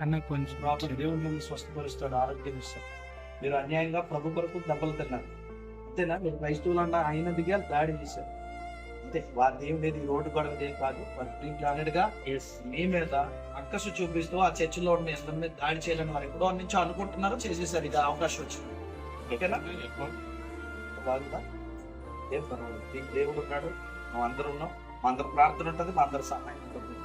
అన్న కొంచెం ప్రాపర్ దేవుడు మిమ్మల్ని స్వస్థపరుస్తాడు ఆరోగ్యం ఇస్తాడు. మీరు అన్యాయంగా ప్రభు కొరకు దెబ్బలు తిన్నారు. అంతేనా? మీరు క్రైస్తవులు అన్న ఆయన దిగా దాడి చేశారు. అంతే. వారి దేవుడు ఏది రోడ్డు గొడవ ఏం కాదు. వారి ప్రీ ప్లానెడ్గా మీ మీద అక్కసు చూపిస్తూ ఆ చర్చిలో ఉన్న అందరి మీద దాడి చేయాలని వారు ఎప్పుడో నుంచి అనుకుంటున్నారో చేసేసారు. ఇది అవకాశం వచ్చింది. ఓకేనా? బాగుందా? ఏం పర్వాలేదు. నీకు దేవుడు ఉన్నాడు. మనం అందరూ ఉన్నాం. మా అందరు ప్రార్థన ఉంటుంది మా అందరి సహాయం ఉంటుంది.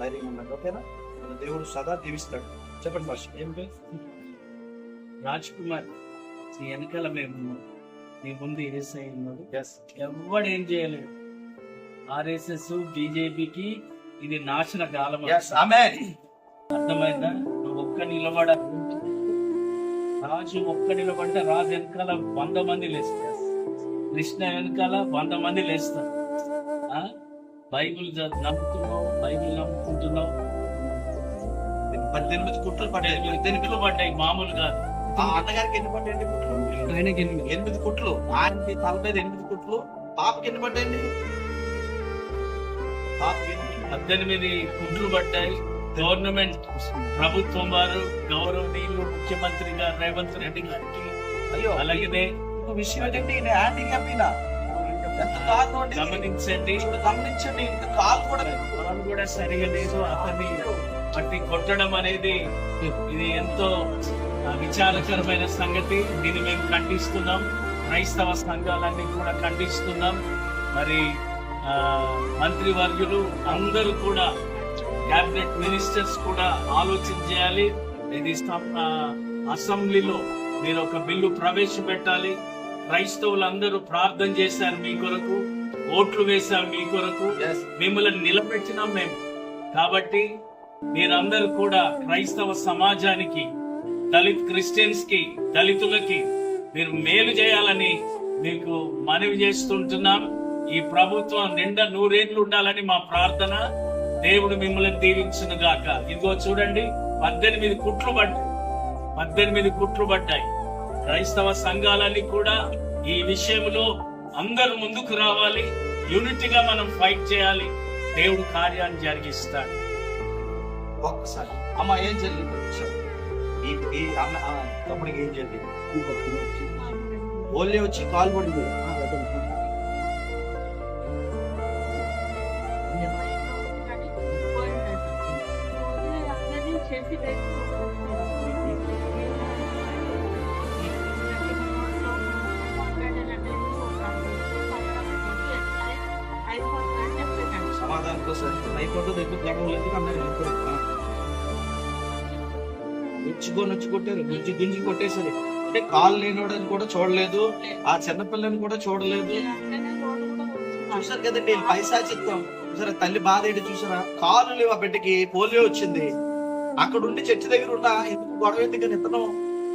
ధైర్యం ఉండండి. ఓకేనా? మన దేవుడు సదా దీవిస్తాడు చెప్పండి ఫస్ట్ ఏం రాజ్ కుమార్ నీ వెనకాల మేము. నీ ముందు ఏసై ఉన్నాడు. ఎవడు ఏం చేయలేడు? ఆర్ఎస్ఎస్ బీజేపీకి ఇది నాశన కాలం అర్థమైందా? నువ్వు ఒక్క నిలబడ రాజు ఒక్క నిలబడితే రాజు వెనకాల వంద మంది లేస్తారు. కృష్ణ వెనకాల వంద మంది లేస్తారు? బైబిల్ నమ్ముతున్నావు? బైబిల్ నమ్ముకుంటున్నావు? పద్దెనిమిది కుట్లు పడ్డాయి. తెనుకులు పడ్డాయి మామూలు కాదు. ఆ అన్నగారికి ఎన్ని పడ్డాయండి కుట్లు ఆయనకి ఎనిమిది. కుట్లు ఆయనకి తల మీద ఎనిమిది కుట్లు పాపకి ఎన్ని పడ్డాయండి? పాపకి పద్దెనిమిది కుట్లు పడ్డాయి. గవర్నమెంట్ ప్రభుత్వం వారు గౌరవనీయులు ముఖ్యమంత్రి గారు రేవంత్ రెడ్డి గారికి. అయ్యో. అలాగనే ఇంకో విషయం ఏంటంటే ఈయన హ్యాండిక్యాప్ ఈయన. గమనించండి చూడు, గమనించండి. ఇంకా కాలు కూడా కూడా సరిగా లేదు. అతన్ని పట్టి కొట్టడం అనేది ఇది ఎంతో విచారకరమైన సంగతి. దీన్ని మేము ఖండిస్తున్నాం. క్రైస్తవ సంఘాలన్నీ కూడా ఖండిస్తున్నాం. మరి మంత్రివర్యులు అందరూ కూడా క్యాబినెట్ మినిస్టర్స్ కూడా ఆలోచన చేయాలి. ఇది అసెంబ్లీలో మీరు ఒక బిల్లు ప్రవేశపెట్టాలి. క్రైస్తవులందరూ ప్రార్థన చేశారు మీ కొరకు ఓట్లు వేశారు మీ కొరకు. మిమ్మల్ని నిలబెట్టినాం మేము. కాబట్టి మీరందరూ కూడా క్రైస్తవ సమాజానికి దళిత్ క్రిస్టియన్స్కి దళితులకి మీరు మేలు చేయాలని మీకు మనవి చేస్తుంటున్నాం. ఈ ప్రభుత్వం నిండా నూరేళ్ళు ఉండాలని మా ప్రార్థన. దేవుడు మిమ్మల్ని దీవించును గాక. ఇదిగో చూడండి పద్దెనిమిది కుట్లు పడ్డాయి. పద్దెనిమిది కుట్లు పడ్డాయి. క్రైస్తవ సంఘాలని కూడా ఈ విషయంలో అందరూ ముందుకు రావాలి. యూనిటీగా మనం ఫైట్ చేయాలి. దేవుడు కార్యాన్ని జరిగిస్తాడు. ఒక్కసారి. అమ్మ ఏం జరిగింది చెప్పు. ఈ ఈ అన్న ఆ, తమ్ముడికి ఏం జరిగింది ఓన్లీ వచ్చి కాల్ పడింది సమాధానం కోసం అయిపోతుంది ఎక్కువ గడవ లేదు అన్నారు గుచ్చుకొని వచ్చి కొట్టారు గుంజి గుంజి కొట్టేశారు. అంటే కాలు లేనోడని కూడా చూడలేదు ఆ చిన్నపిల్లని కూడా చూడలేదు. చూసారు కదండి వీళ్ళు పైశాచిత్వం చూసారా తల్లి బాధ ఏంటి చూసారా కాలు లేవు ఆ బిడ్డకి పోలియో వచ్చింది. అక్కడ ఉండి చర్చి దగ్గర ఉన్న ఎందుకు గొడవ ఎందుకని ఇతను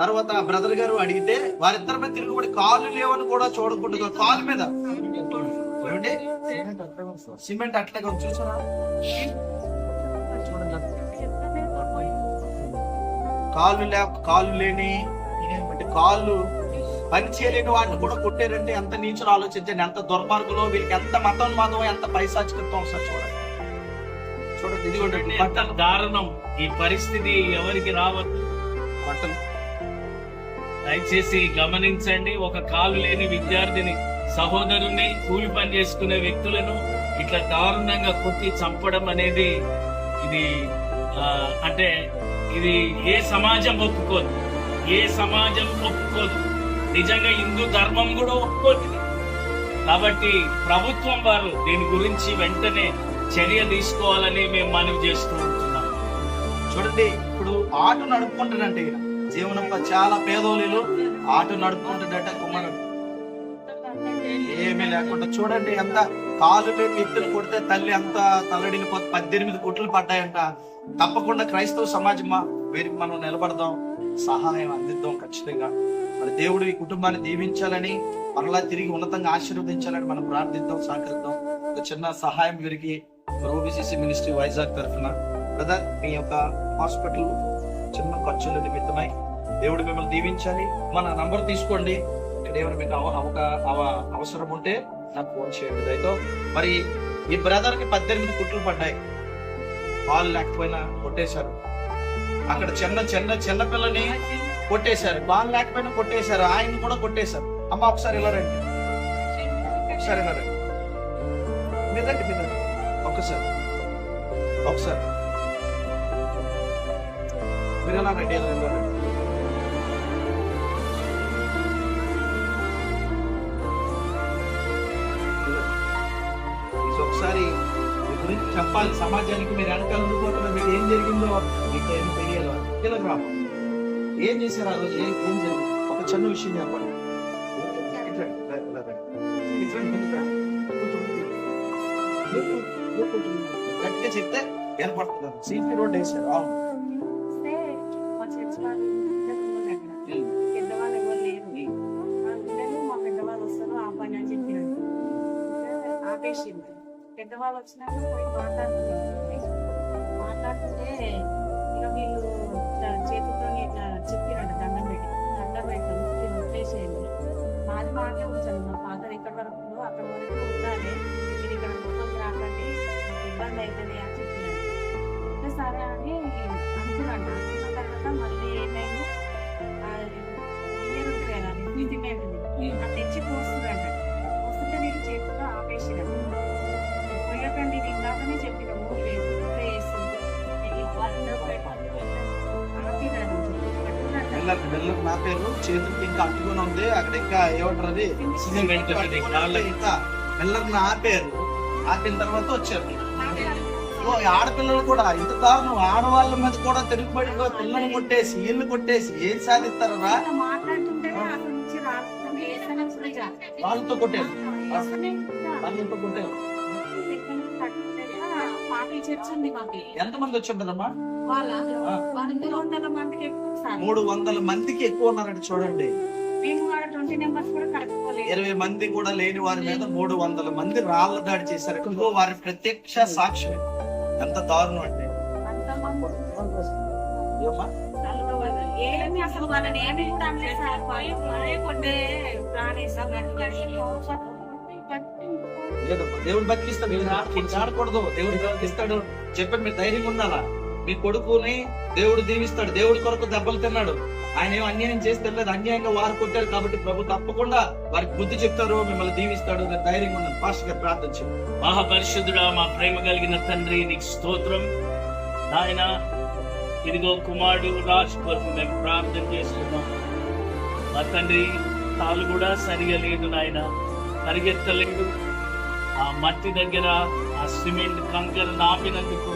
తర్వాత ఆ బ్రదర్ గారు అడిగితే వారిద్దరి మీద తిరుగుబడి కాలు లేవని కూడా చూడకుండా కాలు మీద. సిమెంట్ అట్లాగే చూసారా చూడండి. కాళ్ళు లే కాళ్ళు లేని అంటే కాళ్ళు పని చేయలేని వాటిని కూడా కొట్టారంటే ఎంత నీచులు ఆలోచించండి ఎంత దుర్మార్గులో వీళ్ళకి ఎంత మతోన్మాదం ఎంత పైశాచికత్వం ఒకసారి చూడండి. చూడండి ఇది కూడా ఎంత దారుణం. ఈ పరిస్థితి ఎవరికి రావద్దు. దయచేసి గమనించండి ఒక కాలు లేని విద్యార్థిని సహోదరుని కూలి పని చేసుకునే వ్యక్తులను ఇట్లా దారుణంగా కొట్టి చంపడం అనేది ఇది అంటే ఇది ఏ సమాజం ఒప్పుకోదు? ఏ సమాజం ఒప్పుకోదు? నిజంగా హిందూ ధర్మం కూడా ఒప్పుకోదు కాబట్టి ప్రభుత్వం వారు దీని గురించి వెంటనే చర్య తీసుకోవాలని మేము మనవి చేస్తూ ఉంటున్నాం. చూడండి ఇప్పుడు ఆటో నడుపుకుంటాడంటే ఈయన. జీవనం చాలా పేదోళ్ళు ఆటో నడుపుకుంటాడట కుమారుడు ఏమీ లేకుండా చూడండి ఎంత కాలు మీద వ్యక్తులు కొడితే తల్లి అంత తల్లడిల్లిపోతే పద్దెనిమిది కుట్లు పడ్డాయంట. తప్పకుండా క్రైస్తవ సమాజమా వీరికి మనం నిలబడదాం సహాయం అందిద్దాం ఖచ్చితంగా. మరి దేవుడు ఈ కుటుంబాన్ని దీవించాలని మరలా తిరిగి ఉన్నతంగా ఆశీర్వదించాలని మనం ప్రార్థిద్దాం సహకరిద్దాం. ఒక చిన్న సహాయం వీరికి ఓబిసిసి మినిస్ట్రీ వైజాగ్ తరఫున. బ్రదర్ మీ యొక్క హాస్పిటల్ చిన్న ఖర్చుల నిమిత్తమై దేవుడు మిమ్మల్ని దీవించాలి. మన నంబర్ తీసుకోండి. ఇక్కడ ఏమైనా మీకు అవ- అవసరం ఉంటే నాకు ఫోన్ చేయండి. అయితే మరి ఈ బ్రదర్కి పద్దెనిమిది కుట్లు పడ్డాయి. పాలు లేకపోయినా కొట్టేశారు. అక్కడ చిన్న చిన్న చిన్న పిల్లని కొట్టేశారు. పాలు లేకపోయినా కొట్టేశారు. ఆయన కూడా కొట్టేశారు. అమ్మ ఒకసారి ఇలా రండి. ఒకసారి ఇలా రండి. మీరు రండి ఒకసారి. ఒకసారి. మీరు ఎలా రండి ఇలా ఇలా రండి. మీ గురించి చెప్పాలి. సమాజానికి మీరు వెనకాల ఉండిపోతున్నారు మీకు ఏం జరిగిందో మీకు ఏం తెలియదు. కీలక రాము ఏం చేశారు ఆ రోజు? ఏం ఏం జరిగింది? ఒక చిన్న విషయం చెప్పండి. గట్టిగా చెప్తే ఏర్పడుతున్నారు సీపీ రోడ్ వేసారు అవును. పెద్దవాళ్ళు వచ్చినాక పోయి మాట్లాడుతుంది మాట్లాడుతుంటే ఇక వీళ్ళు ఇట్లా ఇట్లా చెప్పినట్టు దండం పెట్టి దండం పెట్టాము మాది మాకే ఉంచండి మా ఫాదర్ ఎక్కడి వరకు అక్కడ వరకు ఉండాలి. మీరు ఇక్కడ రాకండి ఇబ్బంది అవుతుంది అని చెప్పినారు సరే అని అనుకున్నాను అనుకున్న తర్వాత మళ్ళీ ఏమైంది? ఉంటుంది కదా నీతి మేడది అది తెచ్చి పోస్తున్నాడు వస్తుంటే నేను చేతిలో ఆపేసినాను పోయకండి ఇది ఇందాకనే చెప్పిన నా పేరు చేతులకి ఇంకా అట్టుకుని ఉంది. అక్కడ ఇంకా ఏమంటారు అది. ఇంకా నా పేరు. ఆపిన తర్వాత వచ్చారు. ఆడపిల్లలు కూడా ఇంత దారుణం. ఆడవాళ్ళ మీద కూడా తిరుగుబడి పిల్లల్ని కొట్టేసి ఇల్లు కొట్టేసి ఏం సాధిస్తారా వాళ్ళతో కొట్టారు వాళ్ళతో కొట్టారు వాళ్ళ ఆ. మూడు వందల మందికి ఎక్కువ ఉన్నారంటే చూడండి. ఇరవై మంది కూడా లేని వారి మీద మూడు వందల మంది రాళ్ళ దాడి చేశారు. వారి ప్రత్యక్ష సాక్ష్యం ఎంత దారుణం అంటే? ఏమి అసలు వాళ్ళని ఏమి ప్రాణేశం లేదమ్మా దేవుడు బతికిస్తాడు. దేవుడు ఆడకూడదు. దేవుడు బతికిస్తాడు. చెప్పండి మీరు ధైర్యంగా ఉండాలా? మీ కొడుకుని దేవుడు దీవిస్తాడు. దేవుడి కొరకు దెబ్బలు తిన్నాడు. ఆయన ఏం అన్యాయం చేసి తెలియదు అన్యాయంగా వారు కొట్టారు కాబట్టి ప్రభు తప్పకుండా వారికి బుద్ధి చెప్తారు. మిమ్మల్ని దీవిస్తాడు. మీరు ధైర్యంగా ఉండండి. పాస్టర్ గారు ప్రార్థించండి మహాపరిశుద్ధుడా మా ప్రేమ కలిగిన తండ్రి నీకు స్తోత్రం. నాయన ఇదిగో కుమారుడు రాజ్ కొరకు మేము ప్రార్థన చేస్తున్నాం. మా తండ్రి తాలు కూడా సరిగా లేదు నాయన. పరిగెత్తలేదు ఆ మట్టి దగ్గర ఆ సిమెంట్ కంకర నాపినందుకు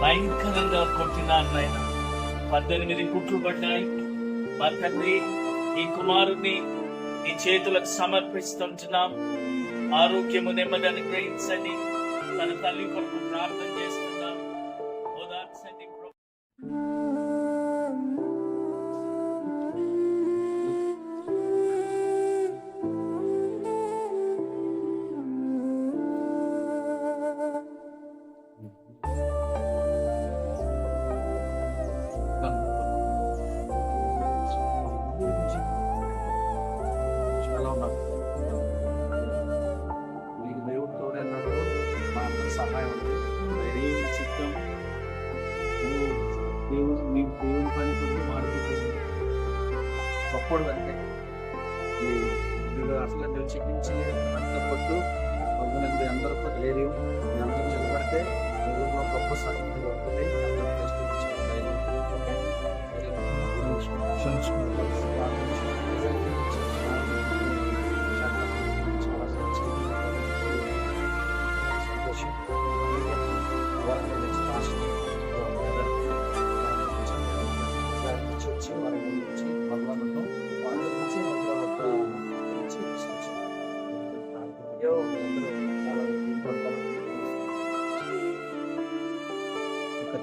భయంకరంగా కొట్టినారు నాయన. పద్దెనిమిది కుట్లు పడ్డాయి. మా తండ్రి ఈ కుమారుని నీ చేతులకు సమర్పిస్తుంటున్నాం. ఆరోగ్యము నెమ్మది గ్రహించండి. తన తల్లి కొరకు ప్రార్థన చేస్తున్నాం. ఓదార్చండి ఈ మీరు అసలు నువ్వు చికించి అంత కొట్టు కొంతమంది అందరితో ధైర్యం మీ అందరూ నిలబడితే దేవుడిలో గొప్ప సంగతి ఉంటుంది అందరూ టెస్ట్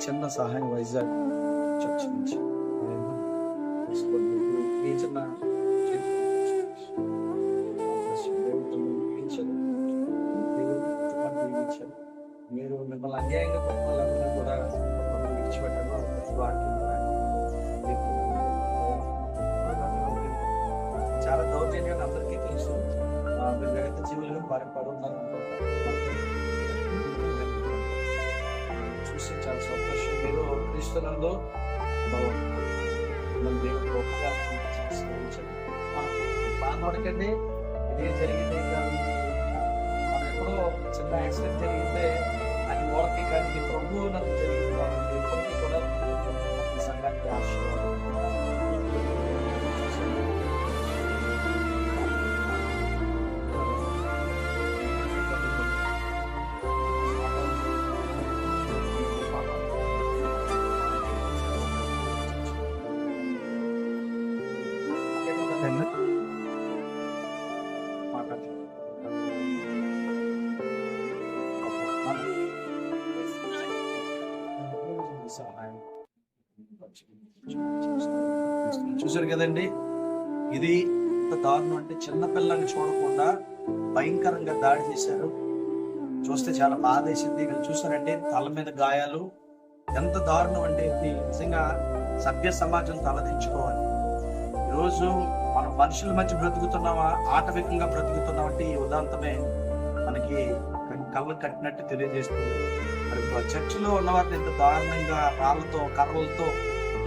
చిన్న సహాయం వైజాగ్ చర్చ్ నుంచి తీసుకోండి. ఇప్పుడు మీ చిన్న దేవుడు దీవించాడు. దేవుడు కుటుంబాన్ని దీవించాడు. మీరు మిమ్మల్ని అన్యాయంగా కుటుంబాలందరూ కూడా మనం విడిచిపెట్టాను వాక్యం ద్వారా. మీకు చాలా దౌర్జన్యాలు అందరికీ తెలుసు ఆ, మీరు జగత జీవులుగా వారి పడున్నారు చాలా సంతోషం మీరు క్రీస్తునందు బాగుంది. మన దేవుడు గొప్పగా బాధపడకండి ఇది జరిగింది మనం ఎప్పుడో చిన్న యాక్సిడెంట్ జరిగితే అది ఓరకి కానీ ఇది ప్రభు నాకు జరిగింది చూసారు కదండి? ఇది ఎంత దారుణం అంటే చిన్నపిల్లని చూడకుండా భయంకరంగా దాడి చేశారు. చూస్తే చాలా బాధేసింది. ఇక్కడ చూసారంటే తల మీద గాయాలు. ఎంత దారుణం అంటే ఇది నిజంగా సభ్య సమాజం తలదించుకోవాలి. ఈరోజు మనం మనుషుల మధ్య బ్రతుకుతున్నామా? ఆటవికంగా బ్రతుకుతున్నామా అంటే ఈ ఉదాంతమే మనకి కళ్ళ కట్టినట్టు తెలియజేస్తుంది. మరి చర్చిలో ఉన్నవారిని ఎంత దారుణంగా రాళ్ళతో కర్రలతో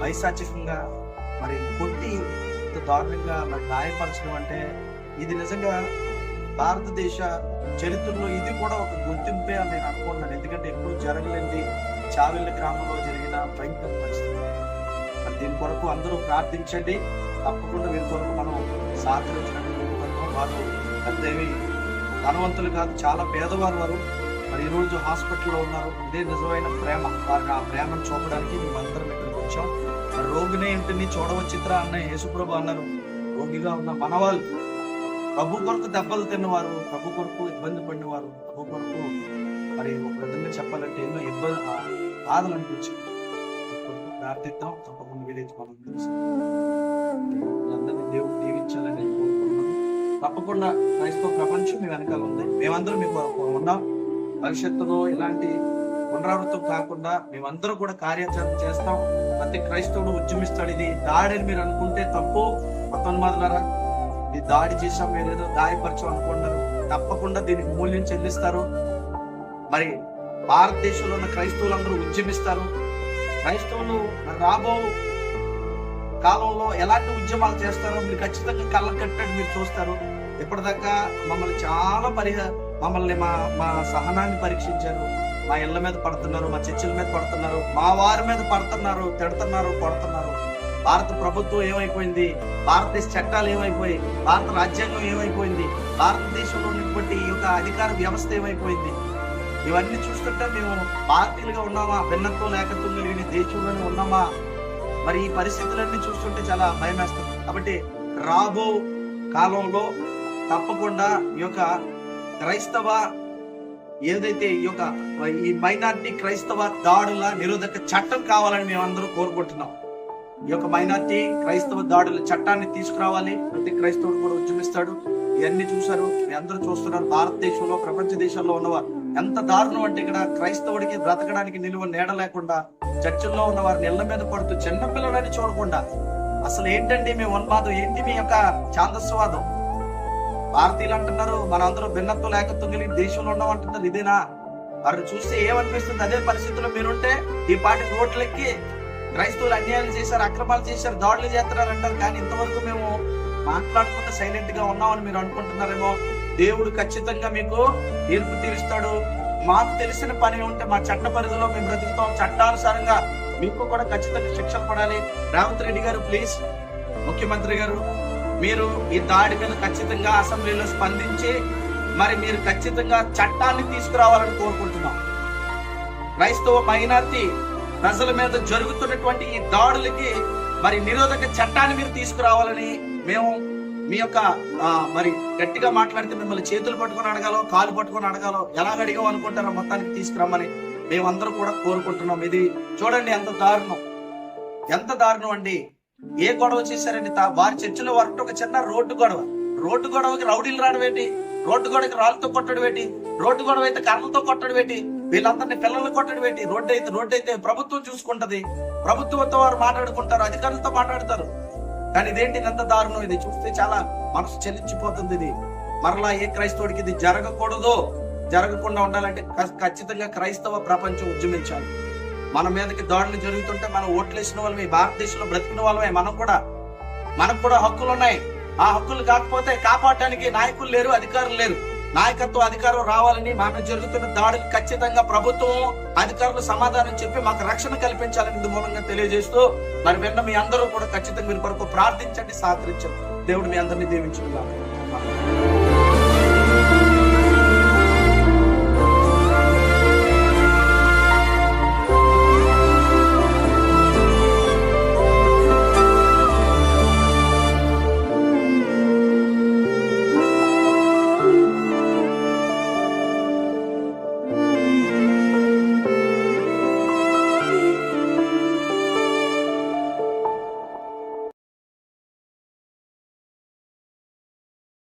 వైశాచికంగా మరి కొట్టి ఇంత దారుణంగా మరి గాయపరచడం అంటే ఇది నిజంగా భారతదేశ చరిత్రలో ఇది కూడా ఒక గుర్తింపే అని నేను అనుకుంటున్నాను. ఎందుకంటే ఎప్పుడు జరగలేని చావెళ్ళ గ్రామంలో జరిగిన భయంకర పరిస్థితి. మరి దీని కొరకు అందరూ ప్రార్థించండి. తప్పకుండా వీరి కొరకు మనం సహకరించడానికి వారు పెద్దవి ధనవంతులు కాదు చాలా పేదవారు వారు. మరి ఈరోజు హాస్పిటల్లో ఉన్నారు. ఇదే నిజమైన ప్రేమ. వారిని ఆ ప్రేమను చూపడానికి మేమందరం ఇక్కడికి వచ్చాం. రోగినే ఇంటిని చూడవచ్చిత్రా అన్న యేసుప్రభు అన్నారు. రోగిగా ఉన్న మనవాళ్ళు. ప్రభు కొరకు దెబ్బలు తిన్నవారు ప్రభు కొరకు ఇబ్బంది పడినవారు ప్రభు కొరకు మరి ఒక విధంగా చెప్పాలంటే ఎన్నో ఇబ్బంది బాధలు అనిపించాయి. ప్రార్థిద్దాం తప్పకుండా వీలైతే మనం తెలుసు అందరినీ దేవుడు దీవించాలని కోరుకుంటున్నాను తప్పకుండా క్రైస్తవ ప్రపంచం మీ వెనకాల ఉంది. మేమందరం మీకు ఉన్నాం. భవిష్యత్తులో ఇలాంటి పునరావృతం కాకుండా మేమందరం కూడా కార్యాచరణ చేస్తాం. ప్రతి క్రైస్తవుడు ఉద్యమిస్తాడు. ఇది దాడి అని మీరు అనుకుంటే తప్పు. పంతొమ్మిదిన్నరా ఇది దాడి చేసాం మీరు ఏదో గాయపరచం అనుకుంటారు తప్పకుండా దీనికి మూల్యం చెల్లిస్తారు. మరి భారతదేశంలో ఉన్న క్రైస్తవులందరూ ఉద్యమిస్తారు. క్రైస్తవులు రాబో కాలంలో ఎలాంటి ఉద్యమాలు చేస్తారో మీరు ఖచ్చితంగా కళ్ళ కట్టండి మీరు చూస్తారు. ఇప్పటిదాకా మమ్మల్ని చాలా పరిహ మమ్మల్ని మా మా సహనాన్ని పరీక్షించారు. మా ఇళ్ళ మీద పడుతున్నారు మా చర్చిల మీద పడుతున్నారు మా వారి మీద పడుతున్నారు తిడుతున్నారు కొడుతున్నారు. భారత ప్రభుత్వం ఏమైపోయింది? భారతదేశ చట్టాలు ఏమైపోయి భారత రాజ్యాంగం ఏమైపోయింది? భారతదేశంలో ఉన్నటువంటి ఈ యొక్క అధికార వ్యవస్థ ఏమైపోయింది? ఇవన్నీ చూస్తుంటే మేము భారతీయులుగా ఉన్నామా? భిన్నత్వం లేకత్వం కలిగిన దేశంలోనే ఉన్నామా? మరి ఈ పరిస్థితులన్నీ చూస్తుంటే చాలా భయం వేస్తుంది కాబట్టి రాబో కాలంలో తప్పకుండా ఈ యొక్క క్రైస్తవ ఏదైతే ఈ యొక్క ఈ మైనార్టీ క్రైస్తవ దాడుల నిరోధక చట్టం కావాలని మేము అందరూ కోరుకుంటున్నాం. ఈ యొక్క మైనార్టీ క్రైస్తవ దాడుల చట్టాన్ని తీసుకురావాలి. ప్రతి క్రైస్తవుడు కూడా ఉద్యమిస్తాడు. ఇవన్నీ చూశారు. మీ అందరూ చూస్తున్నారు. భారతదేశంలో ప్రపంచ దేశాల్లో ఉన్నవారు. ఎంత దారుణం అంటే ఇక్కడ క్రైస్తవుడికి బ్రతకడానికి నిలువ నీడ లేకుండా చర్చిల్లో ఉన్న వారిని ఇళ్ళ మీద పడుతూ చిన్నపిల్లలని చూడకుండా అసలు ఏంటండి మీ ఉన్మాదం? ఏంటి మీ యొక్క ఛాందస్వాదం భారతీయులు అంటున్నారు మనందరూ భిన్నత్వం లేకత్వం కలిగి దేశంలో ఉన్నాం అంటున్నారు ఇదేనా? వారిని చూస్తే ఏమనిపిస్తుంది? అదే పరిస్థితుల్లో మీరుంటే ఈ పాటి రోడ్లెక్కి క్రైస్తవులు అన్యాయాలు చేశారు అక్రమాలు చేశారు దాడులు చేస్తున్నారు అంటారు కానీ ఇంతవరకు మేము మాట్లాడకుండా సైలెంట్గా ఉన్నామని మీరు అనుకుంటున్నారేమో. దేవుడు ఖచ్చితంగా మీకు తీర్పు తీరుస్తాడు. మాకు తెలిసిన పని ఉంటే మా చట్ట పరిధిలో మేము బ్రతుకుతాం. చట్టానుసారంగా మీకు కూడా ఖచ్చితంగా శిక్షణ పడాలి. రేవంత్ రెడ్డి గారు ప్లీజ్. ముఖ్యమంత్రి గారు మీరు ఈ దాడి మీద ఖచ్చితంగా అసెంబ్లీలో స్పందించి మరి మీరు ఖచ్చితంగా చట్టాన్ని తీసుకురావాలని కోరుకుంటున్నాం. క్రైస్తవ మైనార్టీ ప్రజల మీద జరుగుతున్నటువంటి ఈ దాడులకి మరి నిరోధక చట్టాన్ని మీరు తీసుకురావాలని మేము మీ యొక్క మరి గట్టిగా మాట్లాడితే మిమ్మల్ని చేతులు పట్టుకొని అడగాలో కాలు పట్టుకొని అడగాలో ఎలా అడిగావు అనుకుంటారో మొత్తానికి తీసుకురమ్మని మేమందరూ కూడా కోరుకుంటున్నాం. ఇది చూడండి ఎంత దారుణం. ఎంత దారుణం అండి. ఏ గొడవ చేశారండి? వారి చర్చిలో వారు ఒక చిన్న రోడ్డు గొడవ. రోడ్డు గొడవకి రౌడీలు రావడం ఏంటి? రోడ్డు గొడవకి రాళ్ళతో కొట్టడం ఏంటి? రోడ్డు గొడవ అయితే కర్రలతో కొట్టడం ఏంటి? వీళ్ళందరినీ పిల్లలు కొట్టడం ఏంటి? రోడ్డు అయితే రోడ్డు అయితే ప్రభుత్వం చూసుకుంటది. ప్రభుత్వంతో వారు మాట్లాడుకుంటారు అధికారులతో మాట్లాడతారు. కానీ ఇదేంటి ఎంత దారుణం? ఇది చూస్తే చాలా మనసు చెల్లించిపోతుంది ఇది. మరలా ఏ క్రైస్తవుడికి ఇది జరగకూడదు. జరగకుండా ఉండాలంటే ఖచ్చితంగా క్రైస్తవ ప్రపంచం ఉద్యమించాలి. మన మీదకి దాడులు జరుగుతుంటే మనం ఓట్లేసిన వాళ్ళమే భారతదేశంలో బ్రతికిన వాళ్ళమే మనం కూడా. మనకు కూడా హక్కులు ఉన్నాయి. ఆ హక్కులు కాకపోతే కాపాడటానికి నాయకులు లేరు అధికారులు లేరు. నాయకత్వం అధికారం రావాలని మన జరుగుతున్న దాడులు ఖచ్చితంగా ప్రభుత్వం అధికారులు సమాధానం చెప్పి మాకు రక్షణ కల్పించాలని ఇందు మూలంగా తెలియజేస్తూ మరి విన్న మీ అందరూ కూడా ఖచ్చితంగా మీరు కొరకు ప్రార్థించండి సహకరించండి దేవుడు మీ అందరినీ దీవించుకుందాం